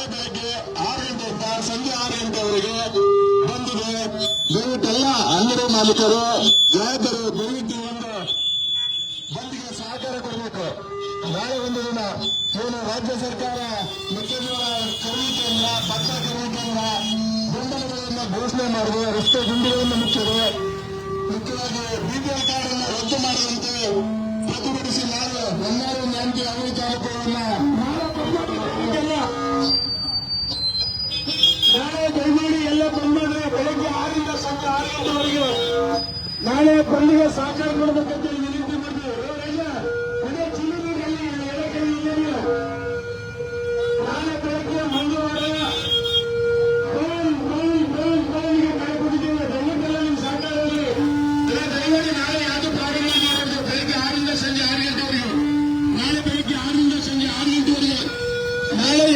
ನಾಳೆ ಬೆಳಗ್ಗೆ ಆರು ಗಂಟೆಯಿಂದ ಸಂಜೆ ಆರು ಗಂಟೆವರೆಗೆ ಬಂದಿದೆ. ದಯವಿಟ್ಟೆಲ್ಲ ಅಂಗಡಿ ಮಾಲೀಕರು, ಯಾರಾದರೂ ದಯವಿಟ್ಟು ಒಂದು ಬಂದ್ಗೆ ಸಹಕಾರ ಕೊಡಬೇಕು. ನಾಳೆ ಒಂದು ದಿನ ಏನು ರಾಜ್ಯ ಸರ್ಕಾರ ಮೆಕ್ಕೆಜೋಳ ಕೇಂದ್ರ ಭತ್ತ ಕೇಂದ್ರ ಬೆಂಬಲಗಳನ್ನು ಘೋಷಣೆ ಮಾಡಿದೆ. ರಸ್ತೆ ಗುಂಡಿಗಳನ್ನು ಮುಚ್ಚಿದೆ. ಮುಖ್ಯವಾಗಿ ಬಿಪಿಎಲ್ ಕಾರ್ಡ್ ಅನ್ನು ರದ್ದು ಮಾಡದಂತೆ ಪ್ರತಿಭಟಿಸಿ ನಾಳೆ ನನ್ನಾರು ನ್ಯಾಂತಿ ಅವಳಿ ತಾಲೂಕುಗಳನ್ನ ನಾಳೆ ದಯಮಾಡಿ ಎಲ್ಲ ಬಂದ್ ಮಾಡ್ರಿ ಬೆಳಗ್ಗೆ ಆರಿಂದ ಸಂಜೆ ಆರು ಗಂಟೆವರೆಗೆ ನಾಳೆ ಬಂದಿಗೆ ಸಹಕಾರ ಹೇಳಿ ವಿನಂತಿ ರೈತ, ಅದೇ ಚಿನ್ನದಲ್ಲಿ. ನಾಳೆ ಬೆಳಗ್ಗೆ ಮಂಗಳವಾರ ದಯಮಾಡಿ ನಾಳೆ ಯಾವುದು ಪ್ರಾರಂಭ ಬೆಳಗ್ಗೆ ಆರಿಂದ ಸಂಜೆ ಆರು ನಾಳೆ ಬೆಳಗ್ಗೆ ಆರು